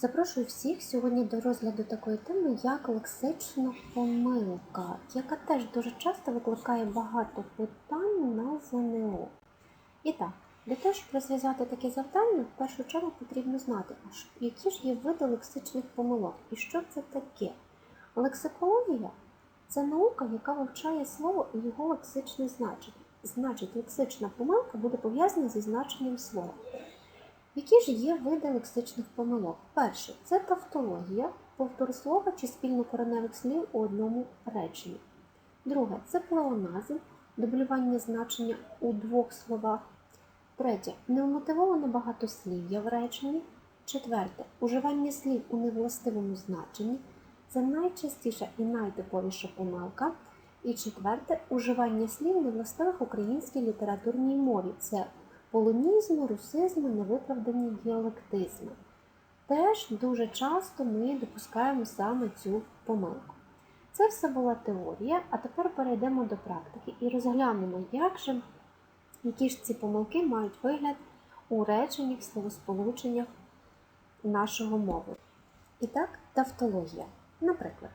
Запрошую всіх сьогодні до розгляду такої теми, як лексична помилка, яка теж дуже часто викликає багато питань на ЗНО. І так, для того, щоб розв'язати таке завдання, в першу чергу потрібно знати, які ж є види лексичних помилок і що це таке. Лексикологія це наука, яка вивчає слово і його лексичне значення. Значить, лексична помилка буде пов'язана зі значенням слова. Які ж є види лексичних помилок? Перше це тавтологія, повтор слова чи спільнокореневих слів у одному реченні. Друге це плеоназм, дублювання значення у двох словах. Третє невмотивоване багатослів'я в реченні. Четверте уживання слів у невластивому значенні. Це найчастіша і найтиповіша помилка. І четверте уживання слів невластивих українській літературній мові. Це полонізми, русизми, невиправдані діалектизми. Теж дуже часто ми допускаємо саме цю помилку. Це все була теорія, а тепер перейдемо до практики і розглянемо, як же, які ж ці помилки мають вигляд у реченнях, словосполученнях нашого мови. І так, тавтологія. Наприклад,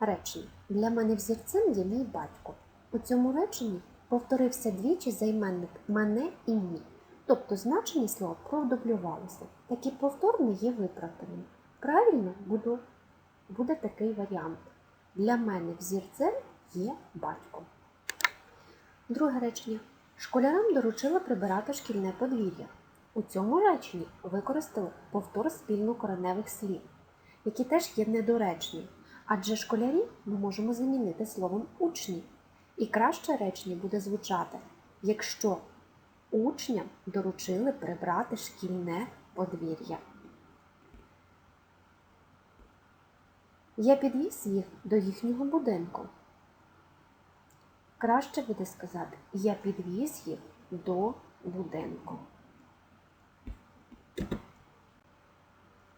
речення Для мене взірцем є мій батько. У цьому реченні повторився двічі займенник мене і мій. Тобто значення слова продублювалося. Такі повторне є виправданим. Правильно буде, буде такий варіант. Для мене взірцем є батько. Друге речення. Школярам доручили прибирати шкільне подвір'я. У цьому реченні використали повтор спільнокореневих слів, які теж є недоречні. Адже школярі ми можемо замінити словом учні. І краще речення буде звучати, якщо учням доручили прибрати шкільне подвір'я. Я підвіз їх до їхнього будинку. Краще буде сказати, я підвіз їх до будинку.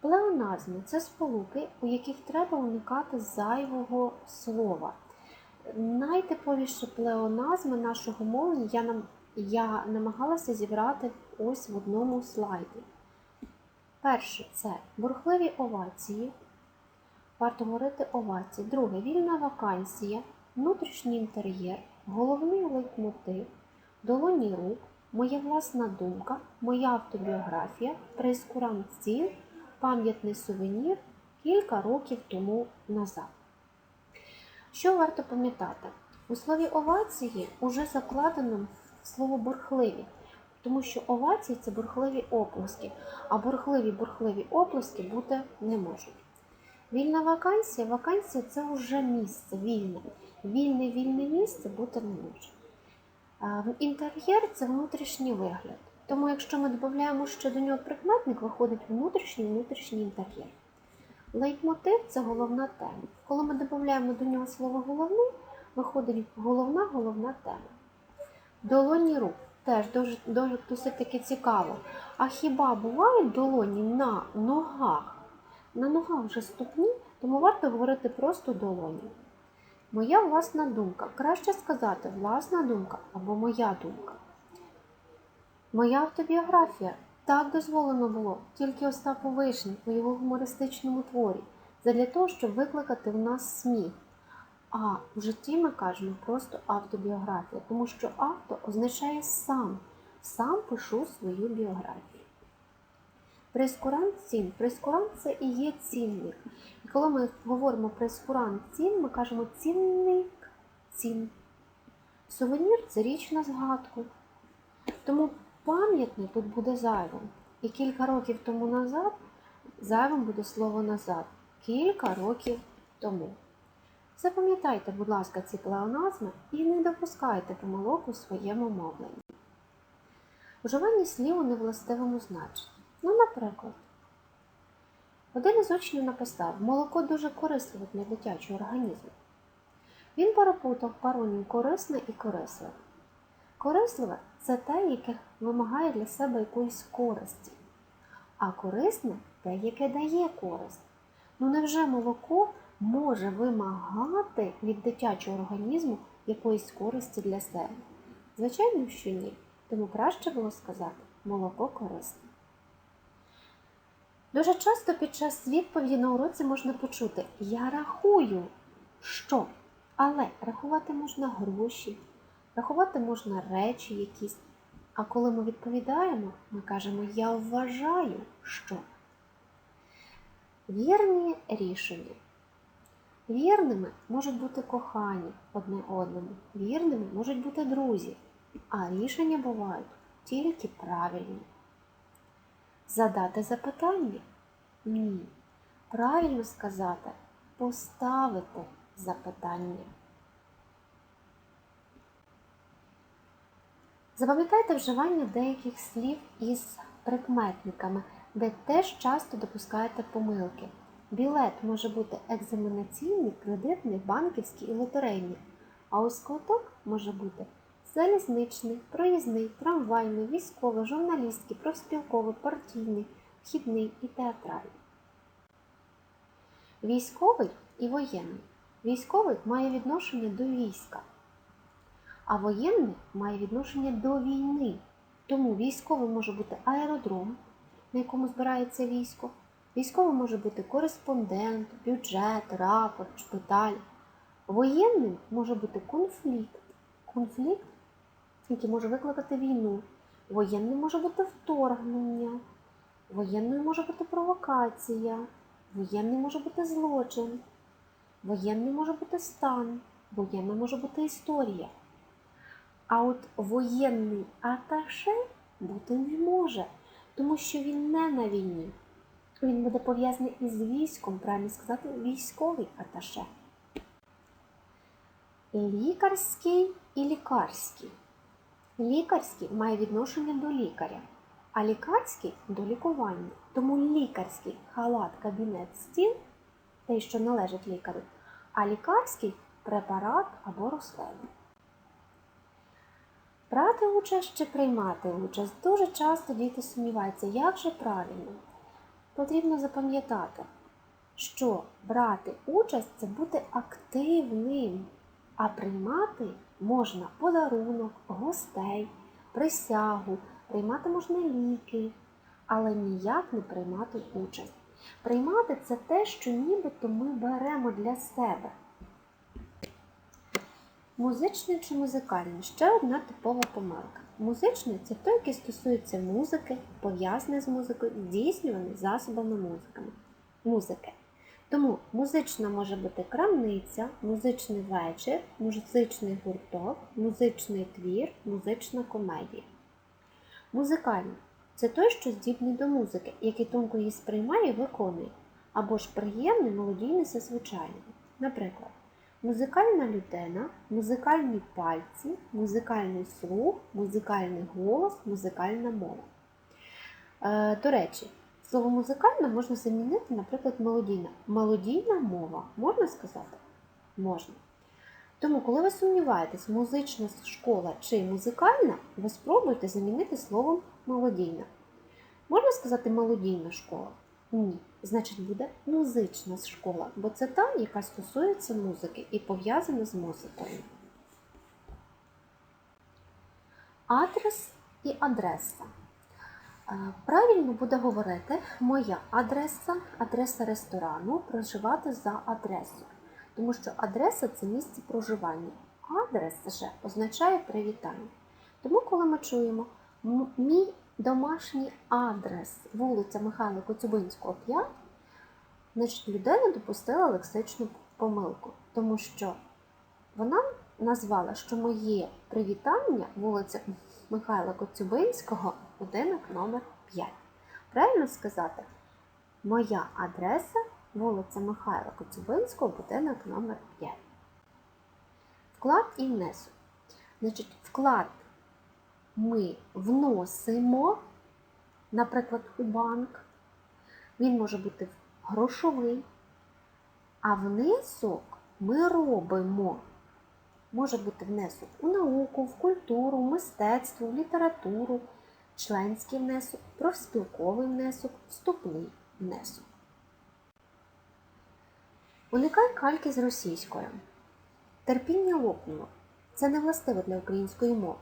Плеоназми це сполуки, у яких треба уникати зайвого слова. Найтиповіші плеоназми нашого мовлення я, нам, я намагалася зібрати ось в одному слайді. Перше це бурхливі овації. Варто говорити овації. Друге вільна вакансія, внутрішній інтер'єр, головний лейтмотив, долоні рук, моя власна думка, моя автобіографія, прейскурант цін, пам'ятний сувенір кілька років тому назад. Що варто пам'ятати? У слові овації вже закладено слово бурхливі, тому що овації це бурхливі оплески, а бурхливі бурхливі оплески бути не можуть. Вільна вакансія, вакансія це вже місце вільне. Вільне вільне місце бути не може. Інтер'єр це внутрішній вигляд. Тому якщо ми додаємо ще до нього прикметник, виходить внутрішній внутрішній інтер'єр. Лейтмотив це головна тема. Коли ми додаємо до нього слово головний, виходить головна головна тема. Долоні рук теж дуже, дуже досить таки цікаво. А хіба бувають долоні на ногах? На ногах вже ступні, тому варто говорити просто долоні. Моя власна думка. Краще сказати власна думка або моя думка. Моя автобіографія. Так дозволено було тільки Остапу Вишні у його гумористичному творі, задля того, щоб викликати в нас сміх. А в житті ми кажемо просто автобіографія, тому що авто означає сам. Сам пишу свою біографію. Прескурант цін. Прескурант це і є цінник. І коли ми говоримо прескурант цін, ми кажемо цінник цін. Сувенір це річ на згадку. Тому пам'ятний тут буде зайвим. І кілька років тому назад зайвим буде слово назад. Кілька років тому. Запам'ятайте, будь ласка, ці плеоназми і не допускайте помилок у своєму мовленні. Вживання слів у невластивому значенні. Ну, наприклад, один із учнів написав, молоко дуже корисливе для дитячого організму. Він перепутав паронім корисне і корисливе. Корисливе це те, яке вимагає для себе якоїсь користі, а корисне те, яке дає користь. Ну невже молоко може вимагати від дитячого організму якоїсь користі для себе? Звичайно, що ні. Тому краще було сказати молоко корисне. Дуже часто під час відповіді на уроці можна почути Я рахую, що. Але рахувати можна гроші, рахувати можна речі якісь. А коли ми відповідаємо, ми кажемо Я вважаю, що. Вірні рішення. Вірними можуть бути кохані одне одному, вірними можуть бути друзі, а рішення бувають тільки правильні. Задати запитання? Ні. Правильно сказати поставити запитання. Запам'ятайте вживання деяких слів із прикметниками, де теж часто допускаєте помилки. Білет може бути екзаменаційний, кредитний, банківський і лотерейний, а ось квиток може бути залізничний, проїзний, трамвайний, військовий, журналістський, профспілковий, партійний, вхідний і театральний. Військовий і воєнний. Військовий має відношення до війська, а воєнний має відношення до війни. Тому військовий може бути аеродром, на якому збирається військо. Військовий може бути кореспондент, бюджет, рапорт, шпиталь. Воєнним може бути конфлікт. Конфлікт, який може викликати війну. Воєнним може бути вторгнення. Воєнною може бути провокація. Воєнний може бути злочин. Воєнний може бути стан. Воєнна може бути історія. А от воєнний аташе бути не може, тому що він не на війні. Він буде пов'язаний із військом, правильно сказати, військовий аташе. Лікарський і лікарський. Лікарський має відношення до лікаря, а лікарський до лікування. Тому лікарський халат, кабінет, стіл те, що належить лікарю, а лікарський препарат або рослина. Брати участь чи приймати участь дуже часто діти сумніваються, як же правильно. Потрібно запам'ятати, що брати участь це бути активним, а приймати можна подарунок, гостей, присягу, приймати можна ліки, але ніяк не приймати участь. Приймати це те, що нібито ми беремо для себе. Музичний чи музикальний ще одна типова помилка. Музичний це той, який стосується музики, пов'язаний з музикою, здійснюваний засобами музиками. музики. Тому музична може бути крамниця, музичний вечір, музичний гурток, музичний твір, музична комедія. Музикальний це той, що здібний до музики, який тонко її сприймає і виконує, або ж приємний, мелодійний зазвичайний. Наприклад, музикальна людина, музикальні пальці, музикальний слух, музикальний голос, музикальна мова. Е, до речі, слово музикальна можна замінити, наприклад, мелодійна. Мелодійна мова можна сказати? Можна. Тому, коли ви сумніваєтесь, музична школа чи музикальна, ви спробуйте замінити словом мелодійна. Можна сказати мелодійна школа? Ні. Значить, буде музична школа, бо це та, яка стосується музики і пов'язана з музикою. Адрес і адреса. Е, Правильно буде говорити моя адреса, адреса ресторану, проживати за адресою. Тому що адреса це місце проживання. Адрес же означає привітання. Тому, коли ми чуємо мій домашній адрес, вулиця Михайла Коцюбинського, 5, значить людина допустила лексичну помилку, тому що вона назвала, що моє привітання вулиця Михайла Коцюбинського, будинок номер 5. Правильно сказати, моя адреса вулиця Михайла Коцюбинського, будинок номер 5. Вклад і внесок. Значить, вклад ми вносимо, наприклад, у банк. Він може бути грошовий, а внесок ми робимо. Може бути внесок у науку, в культуру, в мистецтво, в літературу, членський внесок, профспілковий внесок, вступний внесок. Уникай кальки з російською. Терпіння лопнуло. Це не властиво для української мови.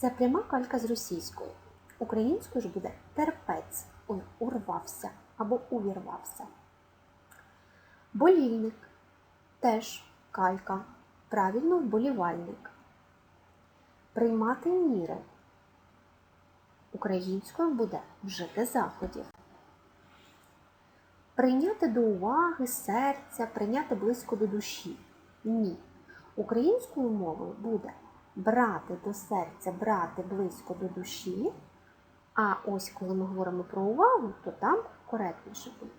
Це пряма калька з російською. Українською ж буде терпець. Ой, урвався. або увірвався. Болільник теж калька. Правильно вболівальник. Приймати міри. Українською буде вжити заходів. Прийняти до уваги серця, прийняти близько до душі. Ні. Українською мовою буде брати до серця, брати близько до душі. А ось коли ми говоримо про увагу, то там коректніше буде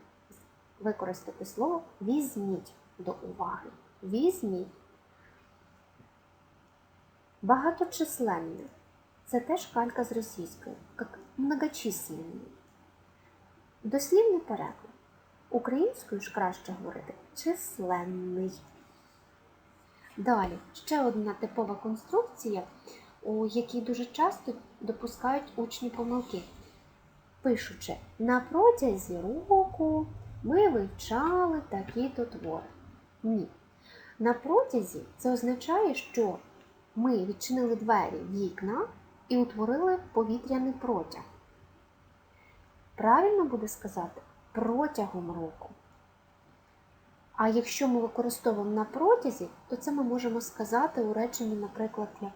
використати слово візьміть до уваги. Візьміть. Багаточисленне. Це теж калька з російської, як многочисленні. Дослівний переклад. Українською ж краще говорити численний. Далі, ще одна типова конструкція, у якій дуже часто допускають учні помилки. Пишучи, на протязі року ми вивчали такі-то твори. Ні. На протязі це означає, що ми відчинили двері вікна і утворили повітряний протяг. Правильно буде сказати протягом року. А якщо ми використовуємо на протязі, то це ми можемо сказати у реченні, наприклад, як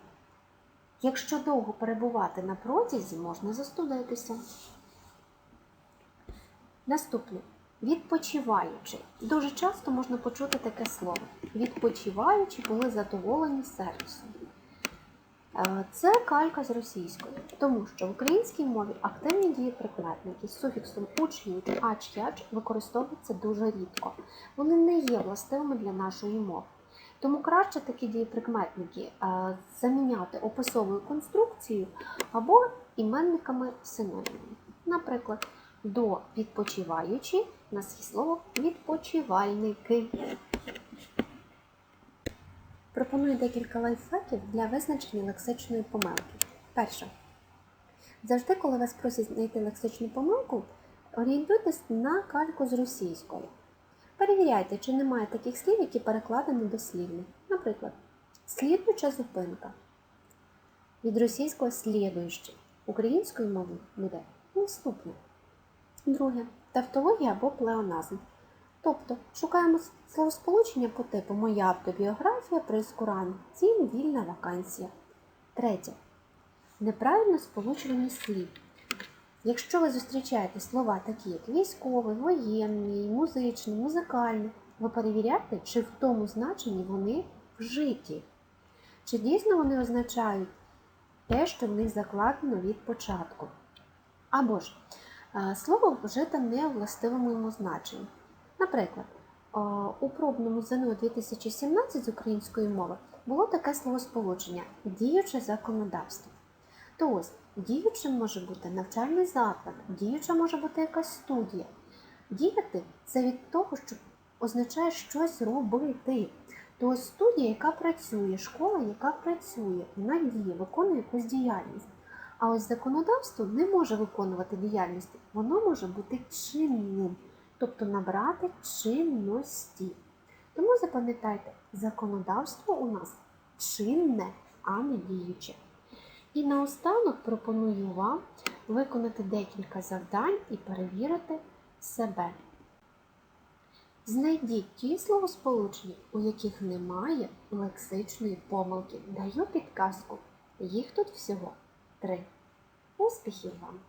якщо довго перебувати на протязі, можна застудитися. Наступне відпочиваючи. Дуже часто можна почути таке слово. Відпочиваючи були задоволені сервісом. Е, Це калька з російської, тому що в українській мові активні дієприкметники з суфіксом уч, юч, ач, яч використовуються дуже рідко. Вони не є властивими для нашої мови. Тому краще такі дієприкметники е, заміняти описовою конструкцією або іменниками синонімами. Наприклад, до відпочиваючі у нас слово відпочивальники. Пропоную декілька лайфхаків для визначення лексичної помилки. Перше. Завжди, коли вас просять знайти лексичну помилку, орієнтуйтесь на кальку з російської. Перевіряйте, чи немає таких слів, які перекладені дослівно. Наприклад, слідуюча зупинка. Від російського слідуючи. Українською мовою буде наступне. Друге тавтологія або плеоназм. Тобто шукаємо словосполучення по типу Моя автобіографія, прескуран, цін, вільна вакансія. Третє. Неправильно сполучування слів. Якщо ви зустрічаєте слова такі, як військовий, воєнний, музичний, музикальний, ви перевіряєте, чи в тому значенні вони вжиті. Чи дійсно вони означають те, що в них закладено від початку. Або ж е, слово вжите не у властивому йому значенні. Наприклад, у пробному ЗНО 2017 з української мови було таке словосполучення діюче законодавство. То ось, діючим може бути навчальний заклад, діюча може бути якась студія. Діяти це від того, що означає щось робити. То ось студія, яка працює, школа, яка працює, вона діє, виконує якусь діяльність. А ось законодавство не може виконувати діяльність, воно може бути чинним, тобто набрати чинності. Тому запам'ятайте, законодавство у нас чинне, а не діюче. І наостанок пропоную вам виконати декілька завдань і перевірити себе. Знайдіть ті словосполучення, у яких немає лексичної помилки. Даю підказку. Їх тут всього три. Успіхів вам!